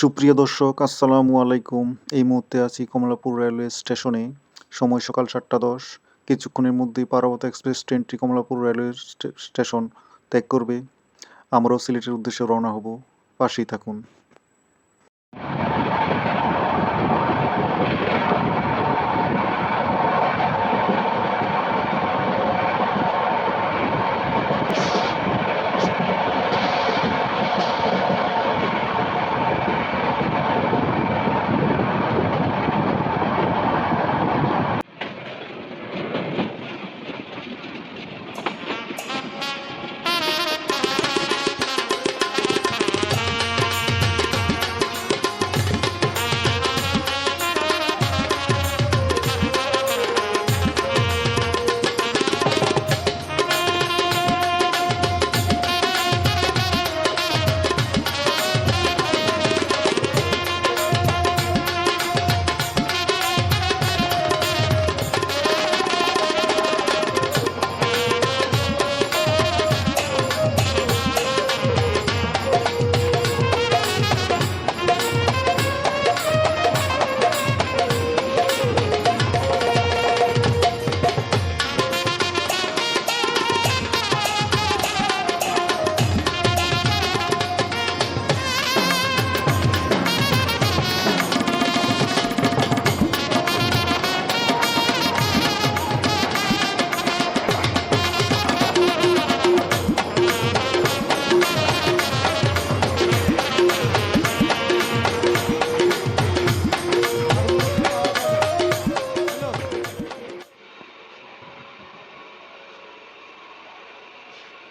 সুপ্রিয় দর্শক, আসসালামু আলাইকুম। এই মুহূর্তে আছি কমলাপুর রেলওয়ে স্টেশনে। সময় সকাল সাতটা দশ। কিছুক্ষণের মধ্যেই পারাবত এক্সপ্রেস ট্রেনটি কমলাপুর রেলওয়ে স্টে- স্টেশন ত্যাগ করবে। আমরাও সিলেটের উদ্দেশ্যে রওনা হব। পাশেই থাকুন।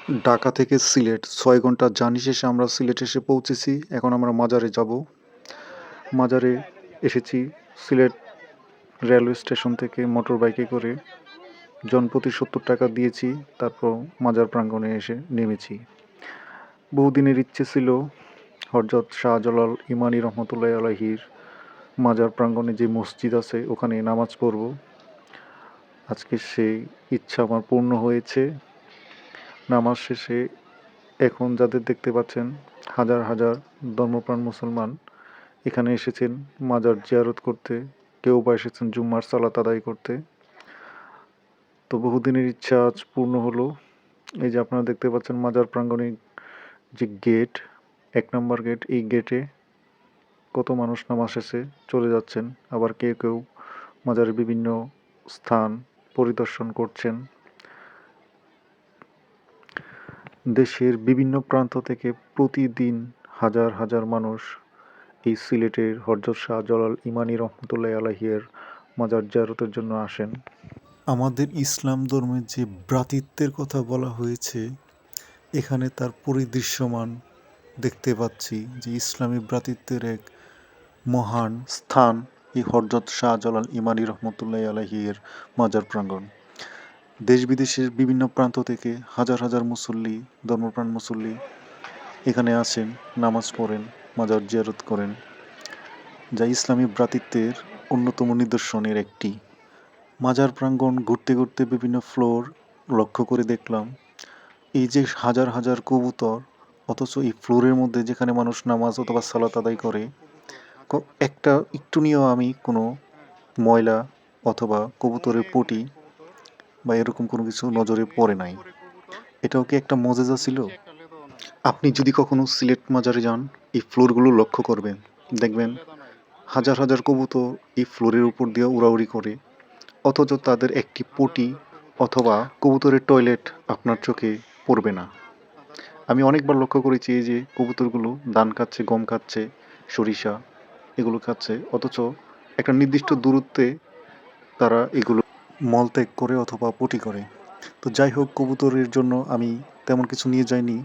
ঢাকা থেকে সিলেট। ছয় ঘণ্টা জার্নি শেষে আমরা সিলেট এসে পৌঁছেছি। এখন আমরা মাজারে যাব। মাজারে এসেছি সিলেট রেলওয়ে স্টেশন থেকে মোটর বাইকে করে। জনপ্রতি সত্তর টাকা দিয়েছি। তারপর মাজার প্রাঙ্গণে এসে নেমেছি। বহুদিনের ইচ্ছে ছিল হরজত শাহজালাল ইমানি রহমতুল্লাহ আলহির মাজার প্রাঙ্গণে যে মসজিদ আছে, ওখানে নামাজ পড়ব। আজকে সেই ইচ্ছা আমার পূর্ণ হয়েছে। নামাজ শেষে এখন যাদের দেখতে পাচ্ছেন, হাজার হাজার ধর্মপ্রাণ মুসলমান এখানে এসেছেন, মাজার জিয়ারত করতে, কেউ বা এসেছেন জুম্মার সালাত আদায় করতে। তো বহুদিনের ইচ্ছা আজ পূর্ণ হলো। এই যে আপনারা দেখতে পাচ্ছেন মাজার প্রাঙ্গণে যে গেট, এক নম্বর গেট, এই গেটে কত মানুষ নামাজ শেষে চলে যাচ্ছেন। আবার কেউ কেউ মাজারের বিভিন্ন স্থান পরিদর্শন করছেন। দেশের বিভিন্ন প্রান্ত থেকে প্রতিদিন হাজার হাজার মানুষ এই সিলেটের হরজত শাহজালাল ইমানি রহমতুল্লাহ আলহিয়ের মাজার জারতের জন্য আসেন। আমাদের ইসলাম ধর্মের যে ভ্রাতৃত্বের কথা বলা হয়েছে, এখানে তার পরিদৃশ্যমান দেখতে পাচ্ছি যে ইসলামী ভ্রাতৃত্বের এক মহান স্থান এই হরজত শাহ জলাল ইমানি রহমতুল্লাহ আলহিয়ের মাজার প্রাঙ্গণ। দেশ বিদেশের বিভিন্ন প্রান্ত থেকে হাজার হাজার মুসল্লি, ধর্মপ্রাণ মুসল্লি এখানে আসেন, নামাজ পড়েন, মাজার জিয়ারত করেন, যা ইসলামী ভ্রাতৃত্বের অন্যতম নিদর্শনের একটি। মাজার প্রাঙ্গণ ঘুরতে ঘুরতে বিভিন্ন ফ্লোর লক্ষ্য করে দেখলাম। এই যে হাজার হাজার কবুতর, অথচ এই ফ্লোরের মধ্যে যেখানে মানুষ নামাজ অথবা সালাত আদায় করে একটা একটু নিয়েও আমি কোনো ময়লা অথবা কবুতরের পটি বা এরকম কোনো কিছু নজরে পড়ে নাই। এটাও কি একটা মজেজা ছিল? আপনি যদি কখনো সিলেট মাজারে যান, এই ফ্লোরগুলো লক্ষ্য করবেন। দেখবেন হাজার হাজার কবুতর এই ফ্লোরের উপর দিয়ে উড়াউড়ি করে, অথচ তাদের একটি পটি অথবা কবুতরের টয়লেট আপনার চোখে পড়বে না। আমি অনেকবার লক্ষ্য করেছি যে কবুতরগুলো ধান খাচ্ছে গম খাচ্ছে সরিষা এগুলো খাচ্ছে অথচ একটা নির্দিষ্ট দূরত্বে তারা এগুলো মলত্যাগ করে অথবা পটি করে। তো যাই হোক, কবুতরের জন্য আমি তেমন কিছু নিয়ে যাইনি।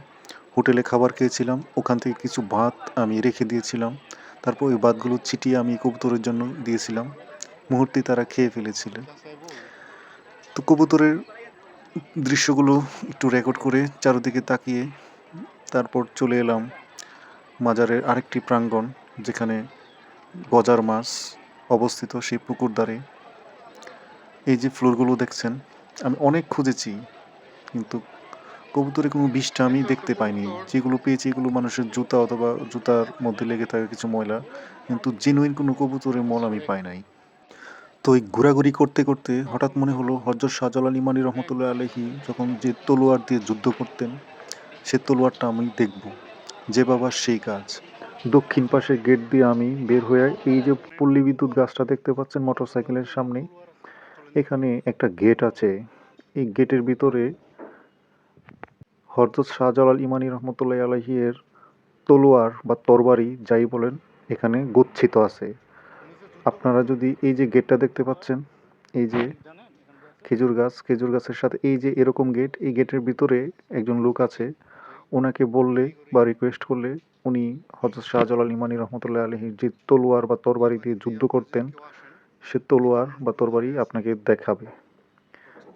হোটেলে খাবার খেয়েছিলাম, ওখান থেকে কিছু ভাত আমি রেখে দিয়েছিলাম। তারপর ওই ভাতগুলো ছিটিয়ে আমি কবুতরের জন্য দিয়েছিলাম। মুহূর্তে তারা খেয়ে ফেলেছিল। তো কবুতরের দৃশ্যগুলো একটু রেকর্ড করে চারদিকে তাকিয়ে তারপর চলে এলাম মাজারের আরেকটি প্রাঙ্গণ, যেখানে গজার মাছ অবস্থিত সেই পুকুর ধারে এই যে ফ্লোরগুলো দেখছেন, আমি অনেক খুঁজেছি, কিন্তু কবুতরে কোনো বিষটা আমি দেখতে পাইনি। যেগুলো পেয়েছি এগুলো মানুষের জুতা অথবা জুতার মধ্যে লেগে থাকা কিছু ময়লা, কিন্তু জেনুইন কোনো কবুতরের মল আমি পাই নাই। তো এই ঘোরাঘুরি করতে করতে হঠাৎ মনে হলো, হজরত শাহজালাল ইমানি রহমতুল্লাহ আলহি যখন যে তলোয়ার দিয়ে যুদ্ধ করতেন, সে তলোয়ারটা আমি দেখব। যে বাবার সেই কাজ। দক্ষিণ পাশে গেট দিয়ে আমি বের হয়ে এই যে পল্লী বিদ্যুৎ গাছটা দেখতে পাচ্ছেন মোটর সাইকেলের সামনে এখানে একটা গেট আছে। এই গেটের ভিতরে হরজত শাহজালাল ইমানি রহমতুল্লাহ আলহিয়ের তলোয়ার বা তরবারি, যাই বলেন, এখানে গচ্ছিত আছে। আপনারা যদি এই যে গেটটা দেখতে পাচ্ছেন, এই যে খেজুর গাছ, খেজুর গাছের সাথে এই যে এরকম গেট এই গেটের ভিতরে একজন লোক আছে। ওনাকে বললে বা রিকোয়েস্ট করলে উনি হজরত শাহজালাল ইমানি রহমতুল্লাহ আলহির যে তলোয়ার বা তরবারি দিয়ে যুদ্ধ করতেন সে তলোয়ার বা তরবারি আপনাকে দেখাবে।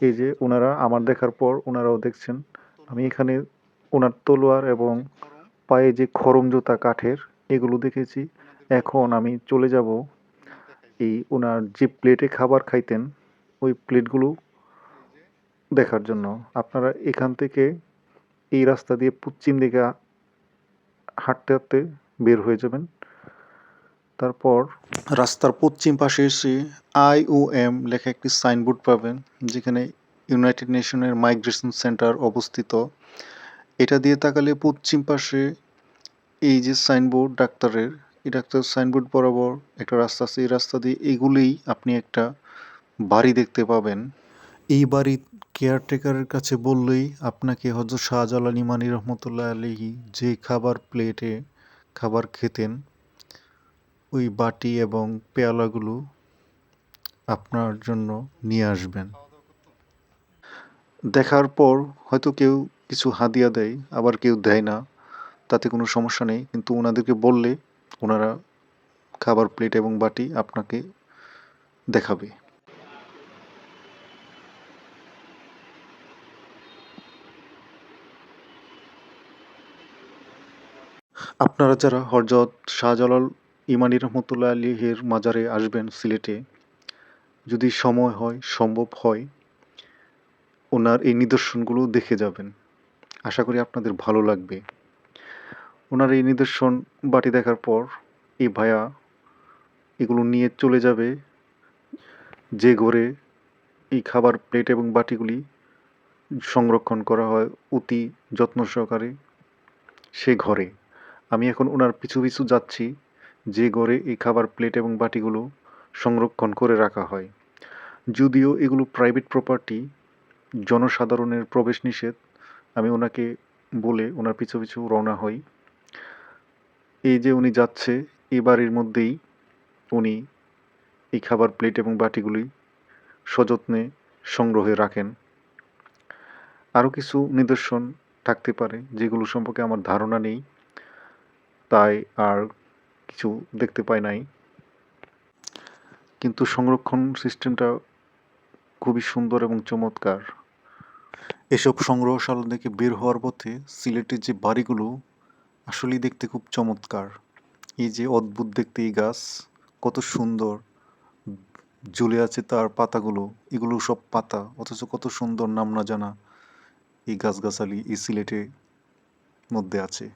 এই যে ওনারা আমার দেখার পর ওনারাও দেখছেন, আমি এখানে ওনার তলোয়ার এবং পায়ে যে খরম জুতা কাঠের এগুলো দেখেছি। এখন আমি চলে যাব। এই ওনার যে প্লেটে খাবার খাইতেন, ওই প্লেটগুলো দেখার জন্য। আপনারা এখান থেকে এই রাস্তা দিয়ে পশ্চিম দিকে হাঁটতে হাঁটতে বের হয়ে যাবেন। তারপর রাস্তার পশ্চিম পাশে এসে আই ও এম লেখা একটি সাইনবোর্ড পাবেন, যেখানে ইউনাইটেড নেশনের মাইগ্রেশন সেন্টার অবস্থিত। এটা দিয়ে তাকালে পশ্চিম পাশে এই যে সাইনবোর্ড ডাক্তারের, এই ডাক্তার সাইনবোর্ড বরাবর একটা রাস্তা আছে। এই রাস্তা দিয়ে এগুলেই আপনি একটা বাড়ি দেখতে পাবেন। এই বাড়ি কেয়ারটেকারের কাছে বললেই আপনাকে হজরত শাহজালাল ইমানি রহমতুল্লাহ আলহি যে খাবার প্লেটে খাবার খেতেন ওই বাটি এবং পেয়ালাগুলো আপনার জন্য নিয়ে আসবেন। দেখার পর হয়তো কেউ কিছু হাদিয়া দেয়, আবার কেউ দেয় না। তাতে কোনো সমস্যা নেই। কিন্তু ওনাদেরকে বললে ওনারা খাবার প্লেট এবং বাটি আপনাকে দেখাবে। আপনারা যারা হরজত শাহজালাল ইমানি রহমতুল্লাহ আলীহের মাজারে আসবেন সিলেটে। যদি সময় হয়, সম্ভব হয়, ওনার এই নিদর্শনগুলো দেখে যাবেন। আশা করি আপনাদের ভালো লাগবে। ওনার এই নিদর্শন বাটি দেখার পর এই ভায়া এগুলো নিয়ে চলে যাবে যে ঘরে এই খাবার প্লেট এবং বাটিগুলি সংরক্ষণ করা হয় অতি যত্ন সহকারে সে ঘরে। আমি এখন ওনার পিছু পিছু যাচ্ছি। যে ঘরে এই খাবার প্লেট এবং বাটিগুলো সংরক্ষণ করে রাখা হয়। যদিও এগুলো প্রাইভেট প্রপার্টি, জনসাধারণের প্রবেশ নিষেধ আমি ওনাকে বলে ওনার পিছু পিছু রওনা হই। এই যে উনি যাচ্ছে, এ বাড়ির মধ্যেই উনি এই খাবার প্লেট এবং বাটিগুলি সযত্নে সংগ্রহে রাখেন। আরও কিছু নিদর্শন থাকতে পারে যেগুলো সম্পর্কে আমার ধারণা নেই। তাই আর কিছু দেখতে পাই নাই। কিন্তু সংরক্ষণ সিস্টেমটা খুবই সুন্দর এবং চমৎকার। এসব সংগ্রহশালা থেকে বের হওয়ার পথে সিলেটের যে বাড়িগুলো, আসলেই দেখতে খুব চমৎকার। এই যে অদ্ভুত দেখতে এই গাছ, কত সুন্দর। ঝুলে আছে তার পাতাগুলো, এগুলো সব পাতা, অথচ কত সুন্দর নাম না জানা এই গাছগাছালি এই সিলেটের মধ্যে আছে।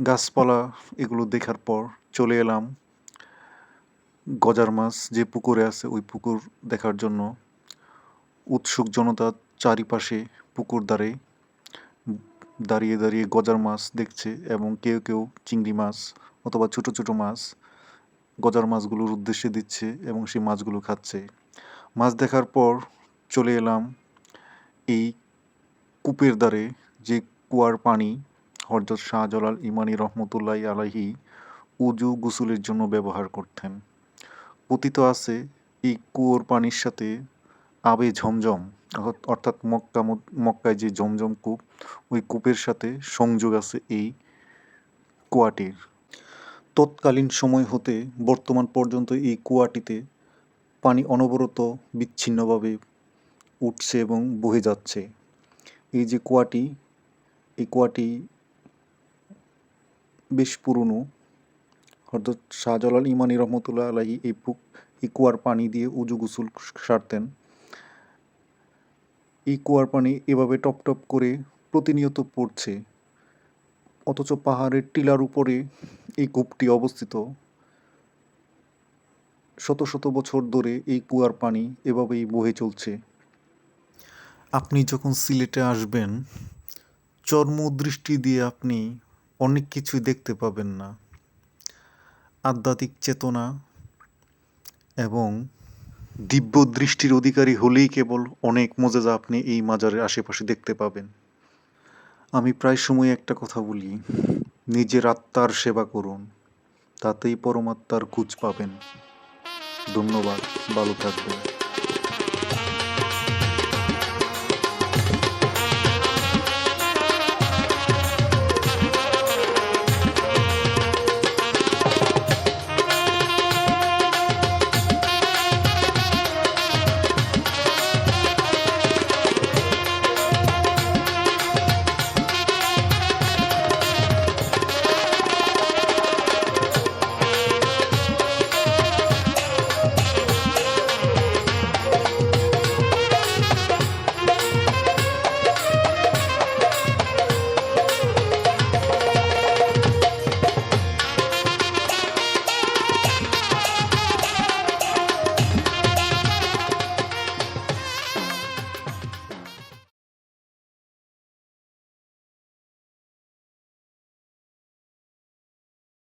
গাছপালা এগুলো দেখার পর চলে এলাম গজার মাছ যে পুকুরে আছে, ওই পুকুর দেখার জন্য। উৎসুক জনতা চারিপাশে পুকুর ধারে দাঁড়িয়ে দাঁড়িয়ে গজার মাছ দেখছে এবং কেউ কেউ চিংড়ি মাছ অথবা ছোট ছোট মাছ গজার মাছগুলোর উদ্দেশ্যে দিচ্ছে এবং সেই মাছগুলো খাচ্ছে। মাছ দেখার পর চলে এলাম এই কূপের দ্বারে যে কুয়ার পানি হরজত শাহজালাল ইমানি রহমতুল্লাহ আলাহি উজু গোসলের জন্য ব্যবহার করতেন। কথিত আছে, এই কুয়োর পানির সাথে আবে ঝমঝম, অর্থাৎ মক্কা মক্কায় যে ঝমঝম কূপ, ওই কূপের সাথে সংযোগ আছে এই কুয়াটির। তৎকালীন সময় হতে বর্তমান পর্যন্ত এই কুয়াটিতে পানি অনবরত বিচ্ছিন্নভাবে উঠছে এবং বহে যাচ্ছে। এই যে কুয়াটি, এই কুয়াটি বেশ পুরনো। হরদত শাহজালাল ইমানি রহমতুল্লাহ আলাহি এই পুক এই কুয়ার পানি দিয়ে উজু গুসুল সারতেন। এই কুয়ার পানি এভাবে টপ টপ করে প্রতিনিয়ত পড়ছে। অথচ পাহাড়ের টিলার উপরে এই কূপটি অবস্থিত। শত শত বছর ধরে এই কুয়ার পানি এভাবেই বয়ে চলছে। আপনি যখন সিলেটে আসবেন, চর্মদৃষ্টি দিয়ে আপনি অনেক কিছুই দেখতে পাবেন না। আধ্যাত্মিক চেতনা এবং দিব্য দৃষ্টির অধিকারী হলেই কেবল অনেক মজাজা আপনি এই মাজারের আশেপাশে দেখতে পাবেন। আমি প্রায় সময় একটা কথা বলি, নিজের আত্মার সেবা করুন, তাতেই পরমাত্মার খুঁজ পাবেন। ধন্যবাদ, ভালো থাকবেন।